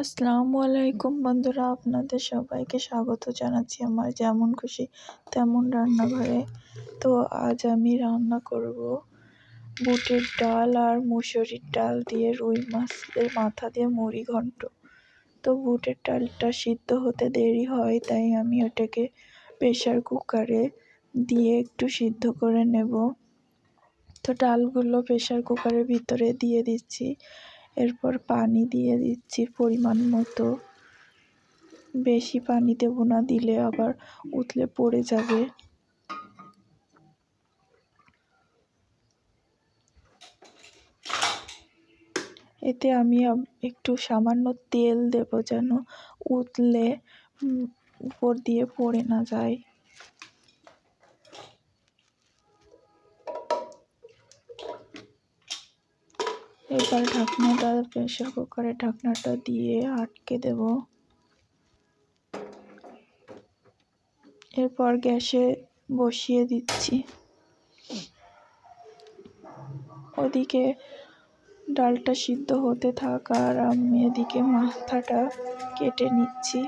আসসালামু আলাইকুম বন্ধুরা, আপনাদের সবাইকে স্বাগত জানাচ্ছি আমার যেমন খুশি তেমন রান্নাঘরে। তো আজ আমি রান্না করব বুটের ডাল আর মুসুরির ডাল দিয়ে রুই মাছের মাথা দিয়ে মুড়ি ঘন্ট। তো বুটের ডালটা সিদ্ধ হতে দেরি হয়, তাই আমি ওটাকে প্রেশার কুকারে দিয়ে একটু সিদ্ধ করে নেব। তো ডালগুলো প্রেশার কুকারের ভিতরে দিয়ে দিচ্ছি। এরপর পানি দিয়ে দিচ্ছি পরিমাণ মতো। বেশি পানি দেবো না, দিলে আবার উতলে পড়ে যাবে। এতে আমি একটু সামান্য তেল দেব যেন উতলে উপর দিয়ে পড়ে না যায়। এবার ঢাকনাটা প্রেশার কুকারের ঢাকনাটা দিয়ে আটকে দেব। এরপর গ্যাসে বসিয়ে দিচ্ছি। ওদিকে ডালটা সিদ্ধ হতে থাক আর আমি এদিকে মাথাটা কেটে নিচ্ছি।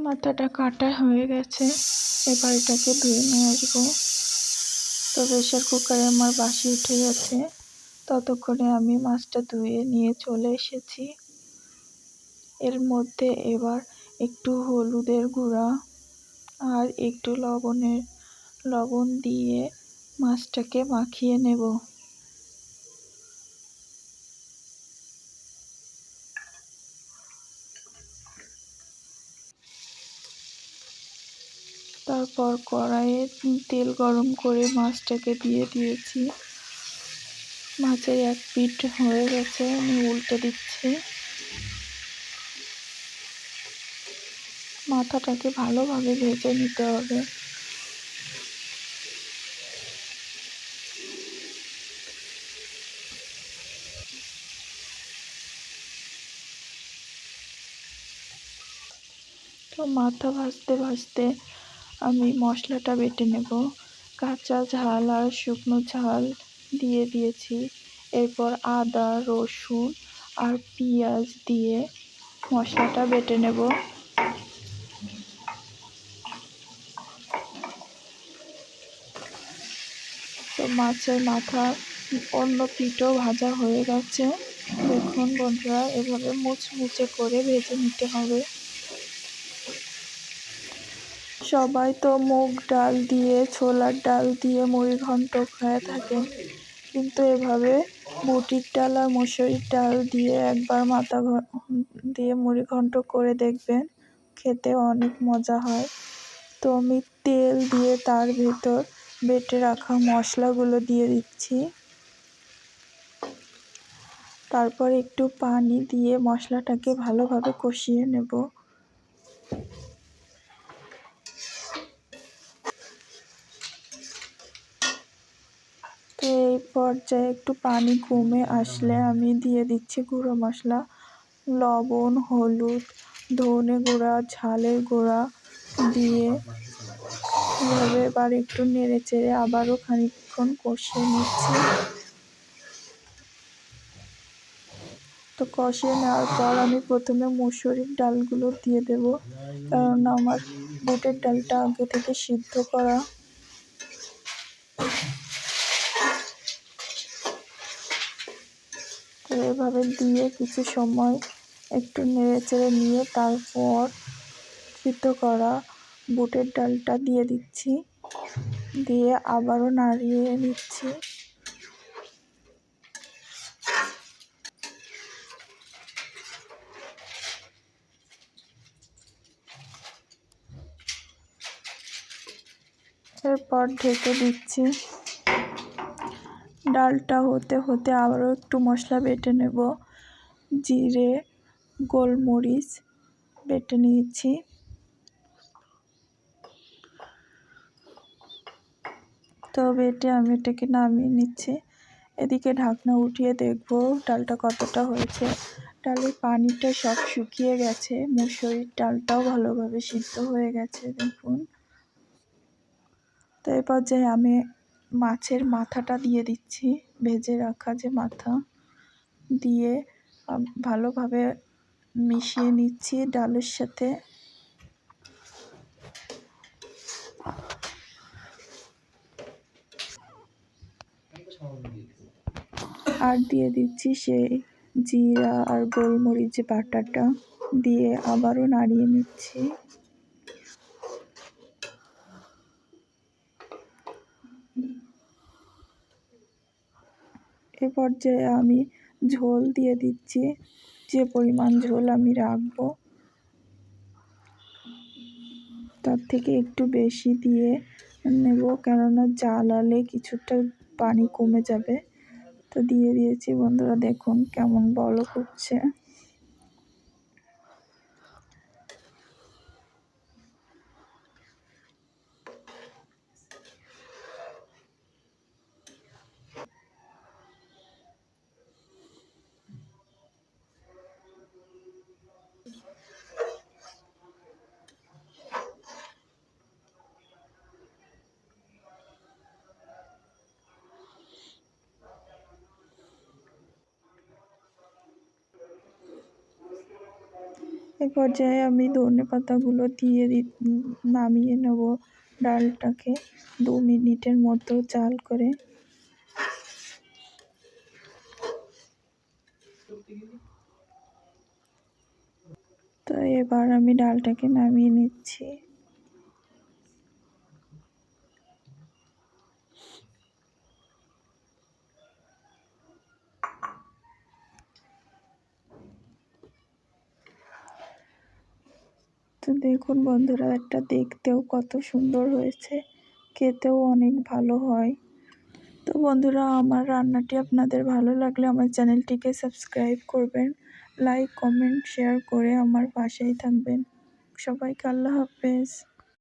মাথাটা কাটা হয়ে গেছে। এবার এটাকে ধুয়ে নিয়ে আসব। তো প্রেশার কুকারে আমার বাসি উঠে গেছে। ততক্ষণে আমি মাছটা ধুয়ে নিয়ে চলে এসেছি। এর মধ্যে এবার একটু হলুদের গুঁড়া আর একটু লবণের লবণ দিয়ে মাছটাকে মাখিয়ে নেব। তারপর কড়াইয়ে তেল গরম করে মাছটাকে দিয়ে দিয়েছি। মাছের এক পিঠ হয়ে গেছে, আমি উল্টে দিচ্ছি। মাথাটাকে ভালোভাবে ভেজে নিতে হবে। তো মাথা ভাজতে ভাজতে আমি মশলাটা বেটে নেব। কাঁচা ঝাল আর শুকনো ঝাল দিয়ে দিয়েছি। এরপর আদা, রসুন আর পেঁয়াজ দিয়ে মশলাটা বেটে নেব। তো মাছের মাথা, অন্য পিঠও ভাজা হয়ে গেছে। দেখুন বন্ধুরা, এভাবে মুচমুচে করে ভেজে নিতে হবে। সবাই তো মুগ ডাল দিয়ে, ছোলার ডাল দিয়ে মুড়ি ঘন্ট খেয়ে থাকেন কিন্তু এভাবে বুটির ডাল আর মুসুরির ডাল দিয়ে একবার মাথা দিয়ে মুড়ি ঘন্ট করে দেখবেন খেতে অনেক মজা হয়। তো আমি তেল দিয়ে তার ভেতর বেটে রাখা মশলাগুলো দিয়ে দিচ্ছি। তারপর একটু পানি দিয়ে মশলাটাকে ভালোভাবে কষিয়ে নেব তো এই পর্যায়ে একটু পানি কমে আসলে আমি দিয়ে দিচ্ছি গুঁড়ো মশলা, লবণ, হলুদ, ধনে গুঁড়া, ঝালের গুঁড়া দিয়ে এভাবে এবার একটু নেড়ে চেড়ে আবারও খানিকক্ষণ কষিয়ে নিচ্ছি। তো কষিয়ে নেওয়ার পর আমি প্রথমে মুসুরির ডালগুলো দিয়ে দেব, কারণ আমার বুটের ডালটা আগে থেকে সিদ্ধ করা এভাবে দিয়ে কিছু সময় একটু নেড়ে চেড়ে নিয়ে তারপর সিদ্ধ করা বুটের ডালটা দিয়ে দিচ্ছি। দিয়ে আবারও নাড়িয়ে নিচ্ছি। এরপর ঢেকে দিচ্ছি। ডালটা হতে হতে আবারও একটু মশলা বেটে নেব। জিরে, গোলমরিচ বেটে নিয়েছি। তো বেটে আমি এটাকে নামিয়ে নিচ্ছি। এদিকে ঢাকনা উঠিয়ে দেখব ডালটা কতটা হয়েছে। ডালের পানিটা সব শুকিয়ে গেছে। মুসুরির ডালটাও ভালোভাবে সিদ্ধ হয়ে গেছে, দেখুন। তো এই পর্যায়ে আমি মাছের মাথাটা দিয়ে দিচ্ছি। ভেজে রাখা যে মাথা দিয়ে ভালোভাবে মিশিয়ে নিচ্ছি ডালের সাথে। আর দিয়ে দিচ্ছি সেই জিরা আর গোলমরিচ বাটাটা দিয়ে আবারও নাড়িয়ে নিচ্ছি। এ পর্যায়ে আমি ঝোল দিয়ে দিচ্ছি। যে পরিমাণ ঝোল আমি রাখব, তার থেকে একটু বেশি দিয়ে নেব, কেননা জ্বালালে কিছুটা পানি কমে যাবে। তো দিয়ে দিয়েছি। বন্ধুরা, দেখুন কেমন বলক উঠছে এ পর্যায়ে আমি ধনে পাতাগুলো দিয়ে নামিয়ে নেব ডালটাকে দু মিনিটের মতো চাল করে। তো এবার আমি ডালটাকে নামিয়ে নিচ্ছি। তো দেখুন বন্ধুরা, একটা দেখতেও কত সুন্দর হয়েছে। খেতেও অনেক ভালো হয়। তো বন্ধুরা, আমার রান্নাটি আপনাদের ভালো লাগলে আমার চ্যানেলটিকে সাবস্ক্রাইব করবেন, লাইক, কমেন্ট, শেয়ার করে আমার পাশেই থাকবেন। সবাইকে আল্লাহ হাফেজ।